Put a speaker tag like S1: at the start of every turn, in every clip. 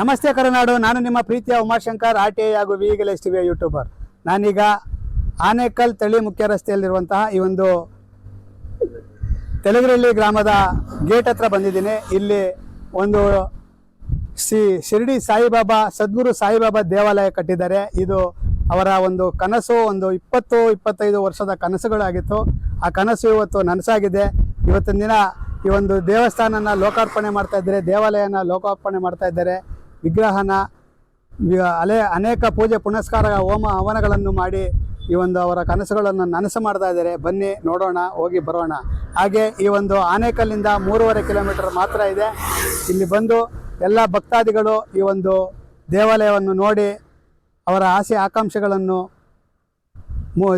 S1: ನಮಸ್ತೆ ಕರುನಾಡು, ನಾನು ನಿಮ್ಮ ಪ್ರೀತಿಯ ಉಮಾಶಂಕರ್ ಆರ್ ಟಿ ಐ ಹಾಗೂ ವಿಗಲ್ ಎಸ್ ಟಿವಿಯ ಯೂಟ್ಯೂಬರ್. ನಾನೀಗ ಆನೇಕಲ್ ತಳಿ ಮುಖ್ಯ ರಸ್ತೆಯಲ್ಲಿರುವಂತಹ ಈ ಒಂದು ತೆಲುಗರಳ್ಳಿ ಗ್ರಾಮದ ಗೇಟ್ ಹತ್ರ ಬಂದಿದ್ದೀನಿ. ಇಲ್ಲಿ ಒಂದು ಶ್ರೀ ಶಿರಡಿ ಸಾಯಿಬಾಬಾ, ಸದ್ಗುರು ಸಾಯಿಬಾಬಾ ದೇವಾಲಯ ಕಟ್ಟಿದ್ದಾರೆ. ಇದು ಅವರ ಒಂದು ಕನಸು, ಒಂದು ಇಪ್ಪತ್ತು, ಇಪ್ಪತ್ತೈದು ವರ್ಷದ ಕನಸುಗಳಾಗಿತ್ತು. ಆ ಕನಸು ಇವತ್ತು ನನಸಾಗಿದೆ. ಇವತ್ತಿನ ದಿನ ಈ ಒಂದು ದೇವಸ್ಥಾನನ ಲೋಕಾರ್ಪಣೆ ಮಾಡ್ತಾ ಇದ್ದಾರೆ, ದೇವಾಲಯನ ಲೋಕಾರ್ಪಣೆ ಮಾಡ್ತಾ ಇದ್ದಾರೆ. ವಿಗ್ರಹನ ಅಲೆ ಅನೇಕ ಪೂಜೆ ಪುನಸ್ಕಾರ ಹೋಮ ಹವನಗಳನ್ನು ಮಾಡಿ ಈ ಒಂದು ಅವರ ಕನಸುಗಳನ್ನು ನನಸು ಮಾಡ್ತಾ ಇದ್ದಾರೆ. ಬನ್ನಿ ನೋಡೋಣ, ಹೋಗಿ ಬರೋಣ. ಹಾಗೆ ಈ ಒಂದು ಆನೇಕಲ್ಲಿಂದ ಮೂರುವರೆ ಕಿಲೋಮೀಟರ್ ಮಾತ್ರ ಇದೆ. ಇಲ್ಲಿ ಬಂದು ಎಲ್ಲ ಭಕ್ತಾದಿಗಳು ಈ ಒಂದು ದೇವಾಲಯವನ್ನು ನೋಡಿ ಅವರ ಆಸೆ ಆಕಾಂಕ್ಷೆಗಳನ್ನು ಮು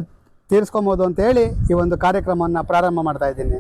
S1: ತೀರಿಸ್ಕೊಬೋದು ಅಂತ ಹೇಳಿ ಈ ಒಂದು ಕಾರ್ಯಕ್ರಮವನ್ನು ಪ್ರಾರಂಭ ಮಾಡ್ತಾ ಇದ್ದೀನಿ.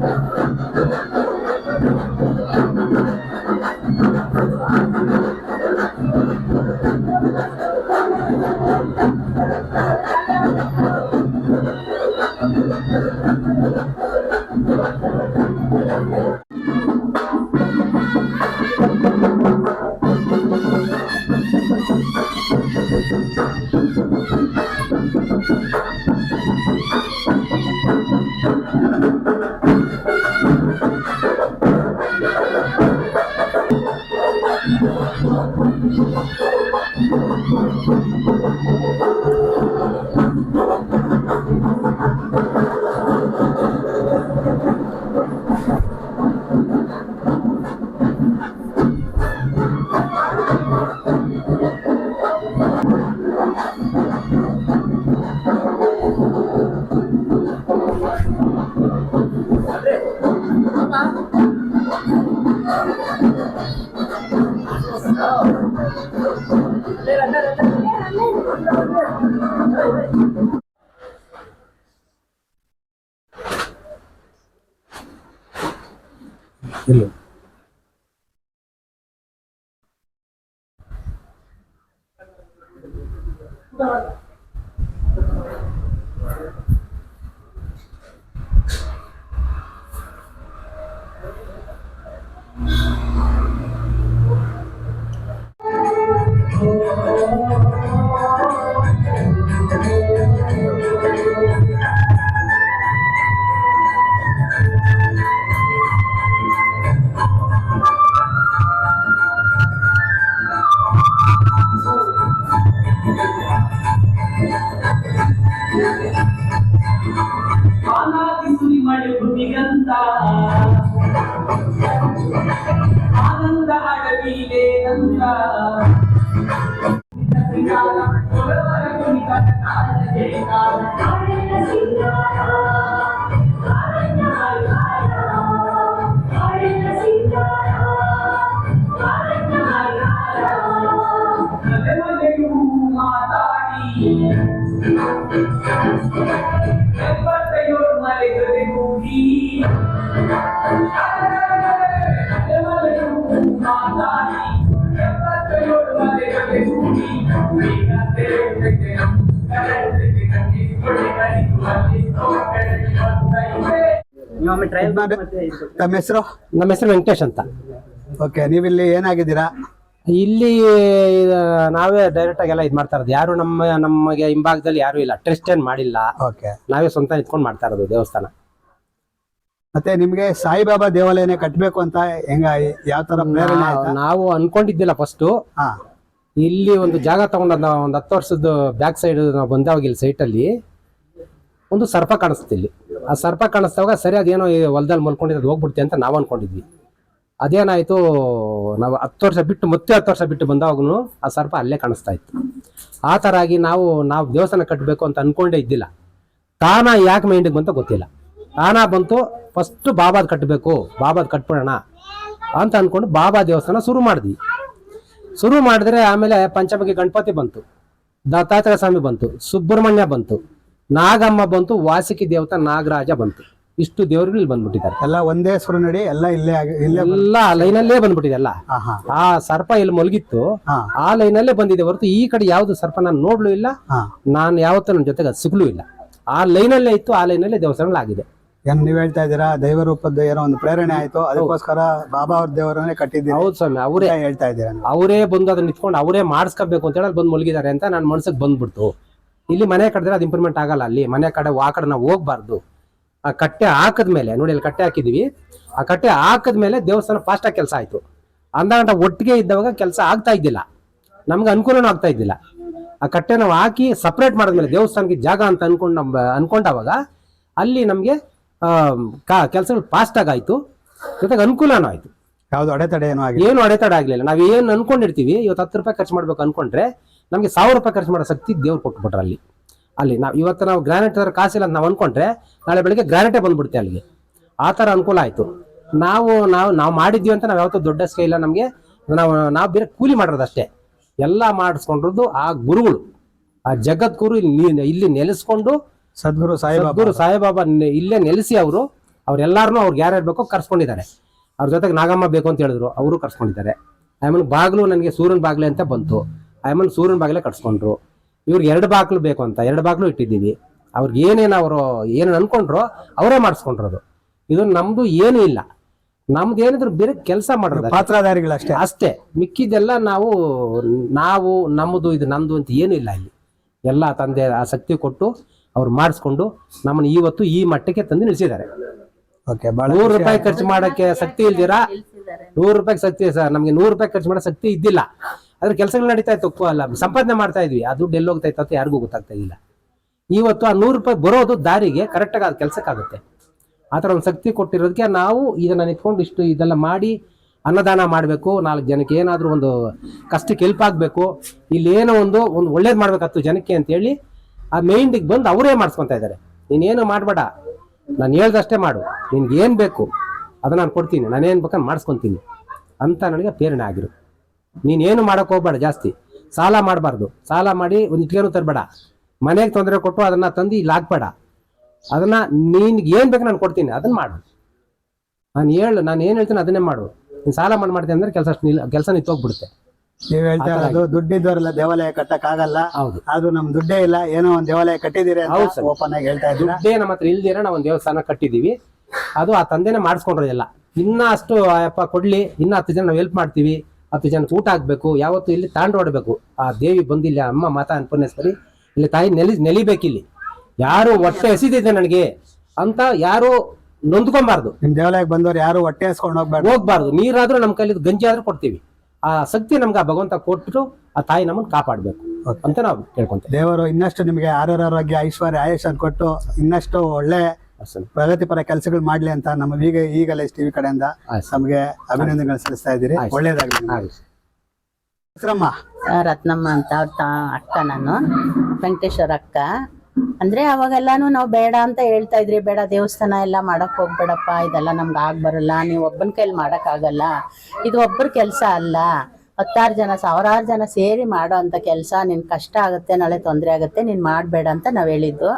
S1: ಇಲ್ಲ
S2: Barcelona. நிகழ்ந்தார் ஆனந்த அழகிலே நந்தார்
S1: ತಮ್ಮ ಹೆಸರು?
S3: ನಮ್ಮ ಹೆಸರು ವೆಂಕಟೇಶ್ ಅಂತ.
S1: ಓಕೆ ನೀವಿಲ್ಲಿ ಏನಾಗಿದ್ದೀರಾ?
S3: ಇಲ್ಲಿ ನಾವೇ ಡೈರೆಕ್ಟ್ ಆಗಿ ಎಲ್ಲ ಇದು ಮಾಡ್ತಾ ಇರೋದು. ಯಾರು ನಮ್ಮ ನಮಗೆ ಹಿಂಭಾಗದಲ್ಲಿ ಯಾರು ಇಲ್ಲ. ಟ್ರಸ್ಟ್ ಏನ್ ಮಾಡಿಲ್ಲ.
S1: ಓಕೆ
S3: ನಾವೇ ಸ್ವಂತ ನಿಂತ್ಕೊಂಡು ಮಾಡ್ತಾ ಇರೋದು ದೇವಸ್ಥಾನ.
S1: ಮತ್ತೆ ನಿಮ್ಗೆ ಸಾಯಿಬಾಬಾ ದೇವಾಲಯನೇ ಕಟ್ಟಬೇಕು ಅಂತ ಹೆಂಗ ಯಾವ ತರ ಪ್ರೇರಣೆ ಆಯ್ತಾ?
S2: ನಾವು ಅನ್ಕೊಂಡಿದ್ದಿಲ್ಲ ಫಸ್ಟ್
S1: ಹಾ.
S2: ಇಲ್ಲಿ ಒಂದು ಜಾಗ ತಗೊಂಡ ಒಂದು ಹತ್ತು ವರ್ಷದ ಬ್ಯಾಕ್ ಸೈಡ್ ನಾವು ಬಂದಾವಾಗ ಇಲ್ಲಿ ಸೈಟ್ ಅಲ್ಲಿ. ಒಂದು ಸರ್ಪ ಕಾಣಿಸ್ತು ಇಲ್ಲಿ. ಆ ಸರ್ಪ ಕಾಣಿಸ್ತಾವಾಗ ಸರಿ ಅದೇನೋ ಈ ಹೊಲದಲ್ಲಿ ಮಲ್ಕೊಂಡಿದ್ದು ಅದು ಹೋಗ್ಬಿಡುತ್ತೆ ಅಂತ ನಾವು ಅನ್ಕೊಂಡಿದ್ವಿ. ಅದೇನಾಯ್ತು ನಾವು ಹತ್ತು ವರ್ಷ ಬಿಟ್ಟು ಮತ್ತೆ ಹತ್ತು ವರ್ಷ ಬಿಟ್ಟು ಬಂದಾವಾಗೂ ಆ ಸರ್ಪ ಅಲ್ಲೇ ಕಾಣಿಸ್ತಾ ಇತ್ತು. ಆ ಥರ ಆಗಿ ನಾವು ನಾವು ದೇವಸ್ಥಾನ ಕಟ್ಟಬೇಕು ಅಂತ ಅನ್ಕೊಂಡೇ ಇದ್ದಿಲ್ಲ. ತಾನ ಯಾಕೆ ಮೈಂಡಿಗೆ ಬಂತ ಗೊತ್ತಿಲ್ಲ. ತಾನ ಬಂತು ಫಸ್ಟ್ ಬಾಬಾದ್ ಕಟ್ಟಬೇಕು ಬಾಬಾದ್ ಕಟ್ಬಿಡೋಣ ಅಂತ ಅಂದ್ಕೊಂಡು ಬಾಬಾ ದೇವಸ್ಥಾನ ಶುರು ಮಾಡಿದ್ವಿ. ಶುರು ಮಾಡಿದ್ರೆ ಆಮೇಲೆ ಪಂಚಮುಖಿ ಗಣಪತಿ ಬಂತು ದತ್ತಾತ್ರೇಯ ಸ್ವಾಮಿ ಬಂತು ಸುಬ್ರಹ್ಮಣ್ಯ ಬಂತು ನಾಗಮ್ಮ ಬಂತು ವಾಸಿಕಿ ದೇವತಾ ನಾಗರಾಜ ಬಂತು. ಇಷ್ಟು ದೇವರುಗಳು ಇಲ್ಲಿ ಬಂದ್ಬಿಟ್ಟಿದ್ದಾರೆ.
S1: ಎಲ್ಲ ಒಂದೇ ಸುರನಡಿ ಎಲ್ಲ ಇಲ್ಲೇ ಇಲ್ಲೇ
S2: ಎಲ್ಲ ಲೈನಲ್ಲೇ ಬಂದ್ಬಿಟ್ಟಿದೆ ಎಲ್ಲ.
S1: ಹಾ
S2: ಆ ಸರ್ಪ ಇಲ್ಲಿ ಮಲಗಿತ್ತು
S1: ಆ
S2: ಆ ಲೈನಲ್ಲೇ ಬಂದಿದೆ ಹೊರತು ಈ ಕಡೆ ಯಾವ್ದು ಸರ್ಪ ನಾನು ನೋಡ್ಲೂ ಇಲ್ಲ. ನಾನು ಯಾವತ್ತೂ ನನ್ನ ಜೊತೆಗೆ ಅದು ಸಿಗ್ಲೂ ಇಲ್ಲ. ಆ ಲೈನಲ್ಲೇ ಇತ್ತು ಆ ಲೈನಲ್ಲೇ ದೇವಸ್ಥಾನಗಳಾಗಿದೆ.
S1: ಏನ್ ನೀವ್ ಹೇಳ್ತಾ ಇದ್ದೀರಾ? ದೈವ ರೂಪದ ಏನೋ ಒಂದು ಪ್ರೇರಣೆ ಆಯ್ತು. ಅದಕ್ಕೋಸ್ಕರ ಬಾಬಾ ಅವ್ರ ದೇವರನ್ನೇ ಕಟ್ಟಿದ್ದೀನಿ
S2: ಹೌದು ಸ್ವಾಮಿ ಅವರೇ
S1: ಹೇಳ್ತಾ ಇದ್ದೀರಾ ನೀವು.
S2: ಅವರೇ ಬಂದು ಅದನ್ನ ನಿಂತ್ಕೊಂಡು ಅವರೇ ಮಾಡಿಸ್ಕೋಬೇಕು ಅಂತ ಹೇಳಿ ಅಲ್ಲಿ ಬಂದು ಮುಳುಗಿದ್ದಾರೆ ಅಂತ ನನ್ನ ಮನಸ್ಸಿಗೆ ಬಂದ್ಬಿಡ್ತು. ಇಲ್ಲಿ ಮನೆ ಕಟ್ಟಿದ್ರೆ ಅದು ಇಂಪ್ರೂವ್ಮೆಂಟ್ ಆಗಲ್ಲ ಅಲ್ಲಿ. ಮನೆ ಕಡೆ ಆ ಕಡೆ ನಾವು ಹೋಗ್ಬಾರ್ದು. ಆ ಕಟ್ಟೆ ಹಾಕಿದ್ಮೇಲೆ ನೋಡಿ ಅಲ್ಲಿ ಕಟ್ಟೆ ಹಾಕಿದೀವಿ. ಆ ಕಟ್ಟೆ ಹಾಕಿದ್ಮೇಲೆ ದೇವಸ್ಥಾನ ಫಾಸ್ಟಾಗಿ ಕೆಲಸ ಆಯ್ತು. ಅಂದಾಗ ಒಟ್ಟಿಗೆ ಇದ್ದವಾಗ ಕೆಲಸ ಆಗ್ತಾ ಇದ್ದಿಲ್ಲ. ನಮ್ಗೆ ಅನುಕೂಲನೂ ಆಗ್ತಾ ಇದ್ದಿಲ್ಲ. ಆ ಕಟ್ಟೆ ನಾವು ಹಾಕಿ ಸಪ್ರೇಟ್ ಮಾಡಿದ್ಮೇಲೆ ದೇವಸ್ಥಾನಕ್ಕೆ ಜಾಗ ಅಂತ ಅನ್ಕೊಂಡು ನಮ್ಮ ಅನ್ಕೊಂಡವಾಗ ಅಲ್ಲಿ ನಮಗೆ ಕೆಲಸಗಳು ಫಾಸ್ಟಾಗಿ ಆಯಿತು. ಜೊತೆಗೆ ಅನುಕೂಲನೂ ಆಯ್ತು.
S1: ಯಾವ್ದು ಅಡೆತಡೆ ಏನೋ
S2: ಏನು ಅಡೆತಡೆ ಆಗಲಿಲ್ಲ. ನಾವು ಏನು ಅನ್ಕೊಂಡಿರ್ತೀವಿ ಇವತ್ತು ಹತ್ತು ರೂಪಾಯಿ ಖರ್ಚು ಮಾಡ್ಬೇಕು ಅನ್ಕೊಂಡ್ರೆ ನಮಗೆ ಸಾವಿರ ರೂಪಾಯಿ ಖರ್ಚು ಮಾಡೋ ಶಕ್ತಿ ದೇವ್ರು ಕೊಟ್ಬಿಟ್ರೆ ಅಲ್ಲಿ. ಅಲ್ಲಿ ನಾವು ಇವತ್ತು ನಾವು ಗ್ರಾನೈಟ್ ಅದರ ಕಾಸಿಲ್ಲ ಅಂತ ನಾವು ಅನ್ಕೊಂಡ್ರೆ ನಾಳೆ ಬೆಳಿಗ್ಗೆ ಗ್ರಾನೈಟೇ ಬಂದ್ಬಿಡುತ್ತೆ ಅಲ್ಲಿಗೆ. ಆ ಥರ ಅನುಕೂಲ ಆಯಿತು. ನಾವು ನಾವು ನಾವು ಮಾಡಿದ್ವಿ ಅಂತ ನಾವು ಯಾವತ್ತೂ ದೊಡ್ಡ ಸ್ಕೈಲ ನಮಗೆ. ನಾವು ನಾವು ಬೇರೆ ಕೂಲಿ ಮಾಡಿರೋದಷ್ಟೇ ಎಲ್ಲ ಮಾಡಿಸ್ಕೊಂಡಿರೋದು ಆ ಗುರುಗಳು. ಆ ಜಗದ್ಗುರು ಇಲ್ಲಿ ಇಲ್ಲಿ ನೆಲೆಸ್ಕೊಂಡು
S1: ಸದ್ಗುರು ಸಾಯಿಬಾಬಾ.
S2: ಸದ್ಗುರು ಸಾಯಿಬಾಬಾ ನೆ- ಇಲ್ಲೇ ನೆಲೆಸಿ ಅವರು ಅವ್ರೆಲ್ಲಾರನು ಅವ್ರಿಗೆ ಯಾರ್ಯಾರು ಬೇಕೋ ಕರ್ಸ್ಕೊಂಡಿದ್ದಾರೆ. ಅವ್ರ ಜೊತೆಗೆ ನಾಗಮ್ಮ ಬೇಕು ಅಂತ ಹೇಳಿದ್ರು ಅವರು ಕರ್ಸ್ಕೊಂಡಿದ್ದಾರೆ. ಆಮೇಲೆ ಬಾಗ್ಲು ನನಗೆ ಸೂರ್ಯನ ಬಾಗ್ಲೆ ಅಂತ ಬಂತು. ಆಮೇಲೆ ಸೂರ್ಯನ ಬಾಗ್ಲೆ ಕಟ್ಸ್ಕೊಂಡ್ರು. ಇವ್ರಿಗೆ ಎರಡು ಬಾಗ್ಲು ಬೇಕು ಅಂತ ಎರಡು ಬಾಗ್ಲು ಇಟ್ಟಿದ್ದೀವಿ. ಅವ್ರಿಗೆ ಏನೇನು ಅವರು ಏನೇನು ಅನ್ಕೊಂಡ್ರು ಅವರೇ ಮಾಡಿಸ್ಕೊಂಡ್ರದು. ಇದು ನಮ್ದು ಏನೂ ಇಲ್ಲ. ನಮ್ದು ಏನಿದ್ರು ಬೇರೆ ಕೆಲಸ ಮಾಡೋದು ಅಷ್ಟೇ.
S1: ಪಾತ್ರಧಾರಿಗಳಷ್ಟೇ
S2: ಅಷ್ಟೇ. ಮಿಕ್ಕಿದೆಲ್ಲ ನಾವು ನಾವು ನಮ್ಮದು ಇದು ನಮ್ದು ಅಂತ ಏನೂ ಇಲ್ಲ ಇಲ್ಲಿ. ಎಲ್ಲ ತಂದೆ ಆಸಕ್ತಿ ಕೊಟ್ಟು ಅವ್ರು ಮಾಡಿಸ್ಕೊಂಡು ನಮ್ಮನ್ನ ಇವತ್ತು ಈ ಮಟ್ಟಕ್ಕೆ ತಂದು ನಿಲ್ಸಿದ್ದಾರೆ.
S1: ಓಕೆ ಬಹಳ
S2: ನೂರು ರೂಪಾಯಿ ಖರ್ಚು ಮಾಡಕ್ಕೆ ಶಕ್ತಿ ಇಲ್ದಿರಾ? ನೂರು ರೂಪಾಯಿ ಶಕ್ತಿ ಸರ್ ನಮ್ಗೆ ನೂರು ರೂಪಾಯಿ ಖರ್ಚು ಮಾಡೋ ಶಕ್ತಿ ಇದ್ದಿಲ್ಲ. ಅದ್ರ ಕೆಲಸಗಳು ನಡೀತಾ ಇತ್ತು ಅಲ್ಲ ಸಂಪಾದನೆ ಮಾಡ್ತಾ ಇದ್ವಿ. ಅದು ದುಡ್ಡು ಎಲ್ಲಿ ಹೋಗ್ತಾ ಇತ್ತು ಅಂತ ಯಾರಿಗೂ ಗೊತ್ತಾಗ್ತಾ ಇಲ್ಲ. ಇವತ್ತು ಆ ನೂರು ರೂಪಾಯಿ ಬರೋದು ದಾರಿಗೆ ಕರೆಕ್ಟಾಗಿ ಅದು ಕೆಲಸಕ್ಕಾಗುತ್ತೆ. ಆ ಥರ ಒಂದು ಶಕ್ತಿ ಕೊಟ್ಟಿರೋದಕ್ಕೆ ನಾವು ಇದನ್ನ ಇಟ್ಕೊಂಡು ಇಷ್ಟು ಇದೆಲ್ಲ ಮಾಡಿ ಅನ್ನದಾನ ಮಾಡಬೇಕು. ನಾಲ್ಕು ಜನಕ್ಕೆ ಏನಾದರೂ ಒಂದು ಕಷ್ಟಕ್ಕೆ ಹೆಲ್ಪ್ ಆಗಬೇಕು. ಇಲ್ಲಿ ಏನೋ ಒಂದು ಒಂದು ಒಳ್ಳೇದು ಮಾಡಬೇಕು ಹತ್ತು ಜನಕ್ಕೆ ಅಂತೇಳಿ ಆ ಮೈಂಡಿಗೆ ಬಂದು ಅವರೇ ಮಾಡಿಸ್ಕೊತಾ ಇದ್ದಾರೆ. ನೀನೇನು ಮಾಡಬೇಡ. ನಾನು ಹೇಳ್ದಷ್ಟೇ ಮಾಡು. ನಿನ್ಗೆ ಏನು ಬೇಕು ಅದನ್ನ ನಾನು ಕೊಡ್ತೀನಿ. ನಾನೇನು ಬೇಕಂದ್ರೆ ಮಾಡಿಸ್ಕೊತೀನಿ. ಅಂತ ನನಗೆ ಪ್ರೇರಣೆ ಆಗಿರು ನೀನೇನು ಮಾಡೋಕೆ ಹೋಗ್ಬೇಡ ಜಾಸ್ತಿ. ಸಾಲ ಮಾಡಬಾರ್ದು. ಸಾಲ ಮಾಡಿ ಒಂದು ಇಟ್ಲೇನು ತರಬೇಡ. ಮನೆಗೆ ತೊಂದರೆ ಕೊಟ್ಟು ಅದನ್ನ ತಂದು ಇಲ್ಲಿ ಹಾಕ್ಬೇಡ. ಅದನ್ನ ನಿನ್ಗೆ ಏನು ಬೇಕು ನಾನು ಕೊಡ್ತೀನಿ. ಅದನ್ನ ಮಾಡು. ನಾನು ಹೇಳು, ನಾನು ಏನು ಹೇಳ್ತೀನಿ ಅದನ್ನೇ ಮಾಡು. ನೀನು ಸಾಲ ಮಾಡಿ ಮಾಡ್ತೀನಿ ಅಂದ್ರೆ ಕೆಲಸ ನಿಲ್, ಕೆಲಸ ನಿಂತೋಗ್ಬಿಡುತ್ತೆ
S1: ನೀವ್ ಹೇಳ್ತಾ ಇರೋದು ದುಡ್ಡಿದ್ದವರೆಲ್ಲ ದೇವಾಲಯ ಕಟ್ಟಕ್ ಆಗಲ್ಲ.
S2: ಹೌದು.
S1: ಅದು ನಮ್ ದುಡ್ಡೇ ಇಲ್ಲ ಏನೋ ಒಂದ್ ದೇವಾಲಯ ಕಟ್ಟಿದಿರಿ
S2: ಹೌದು ಸರ್.
S1: ಓಪನ್ ಆಗಿ ಹೇಳ್ತಾ ಇದ್ದೀರಾ?
S2: ದುಡ್ಡೇ ನಮ್ಮ ಹತ್ರ ಇಲ್ದಿರ ನಾವು ಒಂದು ದೇವಸ್ಥಾನ ಕಟ್ಟಿದೀವಿ ಅದು ಆ ತಂದೆನೇ ಮಾಡಿಸ್ಕೊಂಡ್ರದೆಲ್ಲ ಇನ್ನ ಅಷ್ಟು ಅಪ್ಪ ಕೊಡ್ಲಿ ಇನ್ನ ಹತ್ತು ಜನ ನಾವು ಹೆಲ್ಪ್ ಮಾಡ್ತೀವಿ. ಹತ್ತು ಜನ ಊಟ ಹಾಕ್ಬೇಕು ಯಾವತ್ತು ಇಲ್ಲಿ ತಾಂಡ್ ಹೊಡ್ಬೇಕು ಆ ದೇವಿ ಬಂದಿಲ್ಲ ಅಮ್ಮ ಮಾತಾ ಅನ್ಪೂರ್ಣೇಶ್ವರಿ ಇಲ್ಲಿ ತಾಯಿ ನೆಲಿ ನೆಲಿಬೇಕಿಲ್ಲಿ. ಯಾರು ಹೊಟ್ಟೆ ಹಸಿದಿದೆ ನನಗೆ ಅಂತ ಯಾರು ನೊಂದ್ಕೊಂಬಾರ್ದು.
S1: ನಿಮ್ ದೇವಾಲಯಕ್ಕೆ ಬಂದವ್ರು ಯಾರು ಹೊಟ್ಟೆ ಹಸ್ಕೊಂಡು ಹೋಗ್ಬಾರ್ದು.
S2: ಹೋಗ್ಬಾರ್ದು. ನೀರಾದ್ರೂ ನಮ್ಮ ಕೈಲಿ ಗಂಜಿ ಆದ್ರೂ ಕೊಡ್ತೀವಿ. ಆ ಶಕ್ತಿ ನಮ್ಗೆ ಆ ಭಗವಂತ ಕೊಟ್ಬಿಟ್ಟು ಆ ತಾಯಿ ನಮ್ಮನ್ನು ಕಾಪಾಡಬೇಕು ಅಂತ ನಾವು ಕೇಳ್ಕೊಂತೀವಿ.
S1: ದೇವರು ಇನ್ನಷ್ಟು ನಿಮಗೆ ಆರೋಗ್ಯ ಆರೋಗ್ಯ ಐಶ್ವರ್ಯ ಆಯುಷ್ ಕೊಟ್ಟು ಇನ್ನಷ್ಟು ಒಳ್ಳೆ. ಪ್ರಗತಿಪರ ಕೆಲಸಗಳು ಮಾಡ್ಲಿ ಅಂತ ನಮ್ಮ ಈಗ ಈಗಲೇ ಟಿವಿ ಕಡೆಯಿಂದ ನಮಗೆ ಅಭಿನಂದನೆಗಳು ಸಲ್ಲಿಸ್ತಾ ಇದ್ದೀರಿ. ಒಳ್ಳೇದಾಗಲಿ.
S4: ರತ್ನಮ್ಮ ಅಂತ ಅವ್ರ ತಾ ಅಕ್ಕ ನಾನು. ವೆಂಕಟೇಶ್ವರ ಅಕ್ಕ. ಅಂದ್ರೆ ಅವಾಗೆಲ್ಲಾನು ನಾವು ಬೇಡ ಅಂತ ಹೇಳ್ತಾ ಇದ್ರಿ, ಬೇಡ ದೇವಸ್ಥಾನ ಎಲ್ಲ ಮಾಡಕ್ ಹೋಗ್ಬೇಡಪ್ಪ, ಇದೆಲ್ಲ ನಮ್ಗೆ ಆಗ ಬರಲ್ಲ, ನೀವು ಒಬ್ಬನ ಕೈಲಿ ಮಾಡಕ್ ಆಗಲ್ಲ, ಇದು ಒಬ್ಬರ ಕೆಲಸ ಅಲ್ಲ, ಹತ್ತಾರು ಜನ ಸಾವಿರಾರು ಜನ ಸೇರಿ ಮಾಡೋ ಅಂತ ಕೆಲಸ, ನಿನ್ ಕಷ್ಟ ಆಗುತ್ತೆ, ನಾಳೆ ತೊಂದರೆ ಆಗುತ್ತೆ, ನೀನ್ ಮಾಡಬೇಡ ಅಂತ ನಾವು ಹೇಳಿದ್ದು.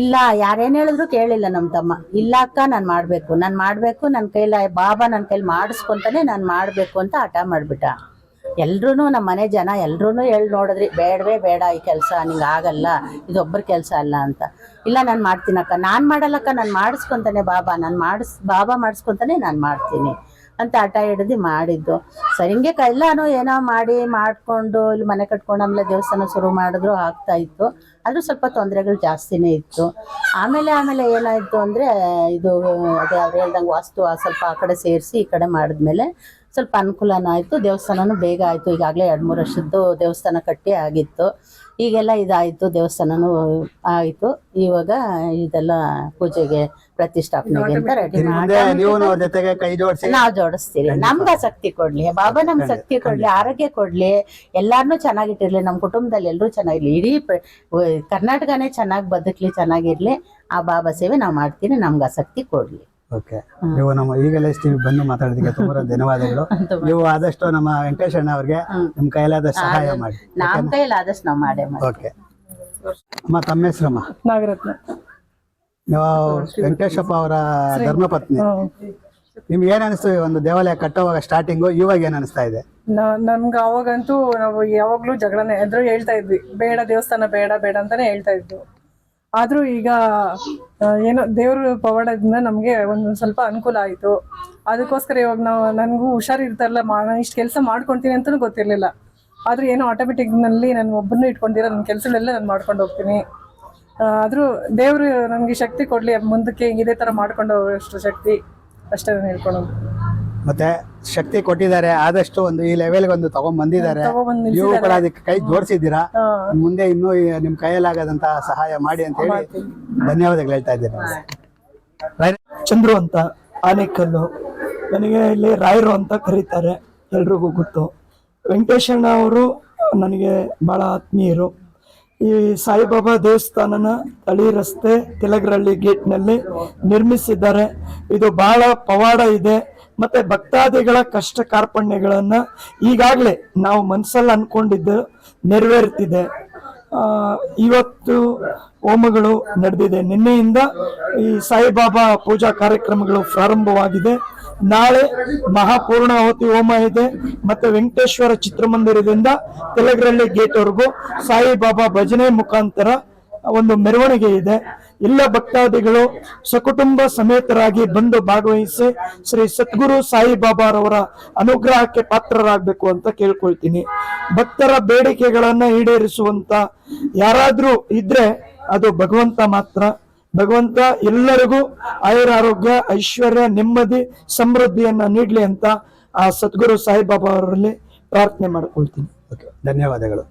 S4: ಇಲ್ಲ, ಯಾರೇನ್ ಹೇಳಿದ್ರು ಕೇಳಿಲ್ಲ ನಮ್ಮ ತಮ್ಮ, ಇಲ್ಲ ಅಕ್ಕ, ನಾನು ಮಾಡಬೇಕು ನಾನು ಮಾಡಬೇಕು ನನ್ನ ಕೈಲ ಬಾಬಾ ನನ್ನ ಕೈಲಿ ಮಾಡಿಸ್ಕೊಂತಾನೆ ನಾನು ಮಾಡಬೇಕು ಅಂತ ಹಠ ಮಾಡಿಬಿಟ್ಟ. ಎಲ್ರೂ ನಮ್ಮ ಮನೆ ಜನ ಎಲ್ರೂ ಹೇಳಿ ನೋಡಿದ್ರಿ, ಬೇಡವೇ ಬೇಡ ಈ ಕೆಲಸ, ನಿಂಗೆ ಆಗಲ್ಲ ಇದೊಬ್ಬರ ಕೆಲಸ ಅಲ್ಲ ಅಂತ. ಇಲ್ಲ, ನಾನು ಮಾಡ್ತೀನಕ್ಕ. ನಾನು ಮಾಡಲ್ಲಕ್ಕ, ನಾನು ಮಾಡಿಸ್ಕೊಂತಾನೆ ಬಾಬಾ. ನಾನು ಮಾಡಿಸ್, ಬಾಬಾ ಮಾಡಿಸ್ಕೊಂತಾನೆ ನಾನು ಮಾಡ್ತೀನಿ ಅಂತ ಹಠ ಹಿಡ್ದು ಮಾಡಿದ್ದು. ಸರಿ, ಹಿಂಗೆ ಎಲ್ಲಾನು ಏನೋ ಮಾಡಿ, ಮಾಡಿಕೊಂಡು, ಇಲ್ಲಿ ಮನೆ ಕಟ್ಕೊಂಡು ಆಮೇಲೆ ದೇವಸ್ಥಾನ ಶುರು ಮಾಡಿದ್ರು, ಆಗ್ತಾ ಇತ್ತು. ಆದರೂ ಸ್ವಲ್ಪ ತೊಂದರೆಗಳು ಜಾಸ್ತಿನೇ ಇತ್ತು. ಆಮೇಲೆ ಆಮೇಲೆ ಏನಾಯಿತು ಅಂದರೆ, ಇದು, ಅದೇ ಅವ್ರು ಹೇಳ್ದಂಗೆ ವಾಸ್ತು ಸ್ವಲ್ಪ ಆ ಕಡೆ ಸೇರಿಸಿ ಈ ಕಡೆ ಮಾಡಿದ್ಮೇಲೆ ಸ್ವಲ್ಪ ಅನುಕೂಲನೂ ಆಯಿತು ದೇವಸ್ಥಾನನೂ ಬೇಗ ಆಯಿತು. ಈಗಾಗಲೇ ಎರಡು ಮೂರು ವರ್ಷದ್ದು ದೇವಸ್ಥಾನ ಕಟ್ಟಿ ಆಗಿತ್ತು. ಈಗೆಲ್ಲ ಇದಾಯಿತು ದೇವಸ್ಥಾನನೂ ಆಯಿತು. ಇವಾಗ ಇದೆಲ್ಲ ಪೂಜೆಗೆ ಪ್ರತಿಷ್ಠಾಪನೆಗೆ ಅಂತ ರೆಡಿ
S1: ಮಾಡಿ ನೀವು
S4: ಜೋಡಿಸ್ತೀವಿ. ನಮ್ಗ ಶಕ್ತಿ ಕೊಡ್ಲಿ ಬಾಬಾ ನಮ್ಗೆ ಶಕ್ತಿ ಕೊಡ್ಲಿ ಆರೋಗ್ಯ ಕೊಡ್ಲಿ ಎಲ್ಲಾರ್ನು ಚೆನ್ನಾಗಿಟ್ಟಿರ್ಲಿ ನಮ್ಮ ಕುಟುಂಬದಲ್ಲಿ ಎಲ್ಲರೂ ಚೆನ್ನಾಗಿರ್ಲಿ. ಇಡೀ ಕರ್ನಾಟಕನೇ ಚೆನ್ನಾಗಿ ಬದುಕ್ಲಿ ಚೆನ್ನಾಗಿರ್ಲಿ ಆ ಬಾಬಾ ಸೇವೆ ನಾವು ಮಾಡ್ತೀನಿ ನಮ್ಗೆ ಆಸಕ್ತಿ ಕೊಡ್ಲಿ.
S1: ಓಕೆ. ನೀವು ನಮ್ಮ ಈಗಲೇ ಟಿವಿ ಬಂದು ಮಾತಾಡೋದಕ್ಕೆ ತುಂಬಾ ಧನ್ಯವಾದಗಳು. ನೀವು ಆದಷ್ಟು ನಮ್ಮ ವೆಂಕಟೇಶಣ್ಣ ಅಣ್ಣ ಅವ್ರಿಗೆ ನಿಮ್ ಕೈಲಾದ ಸಹಾಯ ಮಾಡಿ.
S4: ನಮ್ಮ ಕೈಲಾದಷ್ಟು ನಾವು ಮಾಡೇ
S1: ಓಕೆ. ಅಮ್ಮ ತಮ್ಮ ಹೆಸರಮ್ಮ
S5: ನಾಗರತ್ನ.
S1: ನೀವು ವೆಂಕಟೇಶಪ್ಪ ಅವರ ಧರ್ಮಪತ್ನಿ. ನಿಮ್ಗೆ ಏನ್ ಅನಿಸ್ತು ಒಂದು ದೇವಾಲಯ ಕಟ್ಟೋವಾಗ ಸ್ಟಾರ್ಟಿಂಗು ಇವಾಗ ಏನ್ ಅನಿಸ್ತಾ ಇದೆ?
S5: ನಮ್ಗೆ ಅವಾಗಂತೂ ನಾವು ಯಾವಾಗ್ಲೂ ಜಗಳನೆ ಎದ್ರು ಹೇಳ್ತಾ ಇದ್ವಿ. ಬೇಡ ದೇವಸ್ಥಾನ ಬೇಡ ಬೇಡ ಅಂತಾನೆ ಹೇಳ್ತಾ ಇದ್ವು. ಆದ್ರೂ ಈಗ ಏನೋ ದೇವ್ರ ಪವಾಡದಿಂದ ನಮ್ಗೆ ಒಂದು ಸ್ವಲ್ಪ ಅನುಕೂಲ ಆಯ್ತು. ಅದಕ್ಕೋಸ್ಕರ ಇವಾಗ ನಾವು, ನನಗೂ ಹುಷಾರಿರ್ತಾರಲ್ಲ ಮಾ ಇಷ್ಟು ಕೆಲಸ ಮಾಡ್ಕೊಂತೀನಿ ಅಂತಲೂ ಗೊತ್ತಿರಲಿಲ್ಲ. ಆದ್ರೂ ಏನೋ ಆಟೋಮೆಟಿಕ್ನಲ್ಲಿ ನಾನು ಒಬ್ಬನ್ನೂ ಇಟ್ಕೊಂಡಿರೋ ನನ್ನ ಕೆಲಸಗಳೆಲ್ಲ ನಾನು ಮಾಡ್ಕೊಂಡು ಹೋಗ್ತೀನಿ. ಆದರೂ ದೇವರು ನನಗೆ ಶಕ್ತಿ ಕೊಡಲಿ, ಮುಂದಕ್ಕೆ ಇದೇ ತರ ಮಾಡ್ಕೊಂಡು ಹೋಗೋಷ್ಟು ಶಕ್ತಿ, ಅಷ್ಟೇ ನಾನು ಹೇಳ್ಕೊಳೋದು.
S1: ಮತ್ತೆ ಶಕ್ತಿ ಕೊಟ್ಟಿದ್ದಾರೆ ಆದಷ್ಟು ಒಂದು ಈ ಲೆವೆಲ್ಗೆ ಒಂದು ತಗೊಂಡ್ ಬಂದಿದ್ದಾರೆ. ನೀವು ಕೂಡ ಅದಕ್ಕೆ ಕೈ ಜೋಡಿಸಿದ್ದೀರಾ? ಮುಂದೆ ಇನ್ನೂ ನಿಮ್ ಕೈಯಲ್ಲಾಗದಂತಹ ಸಹಾಯ ಮಾಡಿ ಅಂತ ಹೇಳಿ ಧನ್ಯವಾದಗಳು ಹೇಳ್ತಾ ಇದ್ದೀನಿ. ರೈ-
S6: ಚಂದ್ರು ಅಂತ ಆನೆಕಲ್ಲು ನನಗೆ ಇಲ್ಲಿ ರಾಯರು ಅಂತ ಕರೀತಾರೆ ಎಲ್ರಿಗೂ ಗೊತ್ತು. ವೆಂಕಟೇಶಣ್ಣ ಅವರು ನನಗೆ ಬಹಳ ಆತ್ಮೀಯರು. ಈ ಸಾಯಿಬಾಬಾ ದೇವಸ್ಥಾನನ ತಳಿ ರಸ್ತೆ ತಿಲಗರಳ್ಳಿ ಗೇಟ್ನಲ್ಲಿ ನಿರ್ಮಿಸಿದ್ದಾರೆ. ಇದು ಬಹಳ ಪವಾಡ ಇದೆ. ಮತ್ತೆ ಭಕ್ತಾದಿಗಳ ಕಷ್ಟ ಕಾರ್ಪಣ್ಯಗಳನ್ನ ಈಗಾಗಲೇ ನಾವು ಮನಸ್ಸಲ್ಲಿ ಅನ್ಕೊಂಡಿದ್ದು ನೆರವೇರ್ತಿದೆ. ಇವತ್ತು ಹೋಮಗಳು ನಡೆದಿದೆ. ನಿನ್ನೆಯಿಂದ ಈ ಸಾಯಿಬಾಬಾ ಪೂಜಾ ಕಾರ್ಯಕ್ರಮಗಳು ಪ್ರಾರಂಭವಾಗಿದೆ. ನಾಳೆ ಮಹಾಪೂರ್ಣಾಹುತಿ ಹೋಮ ಇದೆ. ಮತ್ತೆ ವೆಂಕಟೇಶ್ವರ ಚಿತ್ರಮಂದಿರದಿಂದ ತೆಲಗರಳ್ಳಿ ಗೇಟ್ವರೆಗೂ ಸಾಯಿಬಾಬಾ ಭಜನೆ ಮುಖಾಂತರ ಒಂದು ಮೆರವಣಿಗೆ ಇದೆ. ಎಲ್ಲ ಭಕ್ತಾದಿಗಳು ಸಕುಟುಂಬ ಸಮೇತರಾಗಿ ಬಂದು ಭಾಗವಹಿಸಿ ಶ್ರೀ ಸದ್ಗುರು ಸಾಯಿಬಾಬಾರವರ ಅನುಗ್ರಹಕ್ಕೆ ಪಾತ್ರರಾಗಬೇಕು ಅಂತ ಕೇಳ್ಕೊಳ್ತೀನಿ. ಭಕ್ತರ ಬೇಡಿಕೆಗಳನ್ನ ಈಡೇರಿಸುವಂತ ಯಾರಾದ್ರೂ ಇದ್ರೆ ಅದು ಭಗವಂತ ಮಾತ್ರ. ಭಗವಂತ ಎಲ್ಲರಿಗೂ ಆಯುರಾರೋಗ್ಯ ಐಶ್ವರ್ಯ ನೆಮ್ಮದಿ ಸಮೃದ್ಧಿಯನ್ನ ನೀಡಲಿ ಅಂತ ಆ ಸದ್ಗುರು ಸಾಯಿಬಾಬಾ ಅವರಲ್ಲಿ ಪ್ರಾರ್ಥನೆ ಮಾಡ್ಕೊಳ್ತೀನಿ.
S1: ಓಕೆ ಧನ್ಯವಾದಗಳು.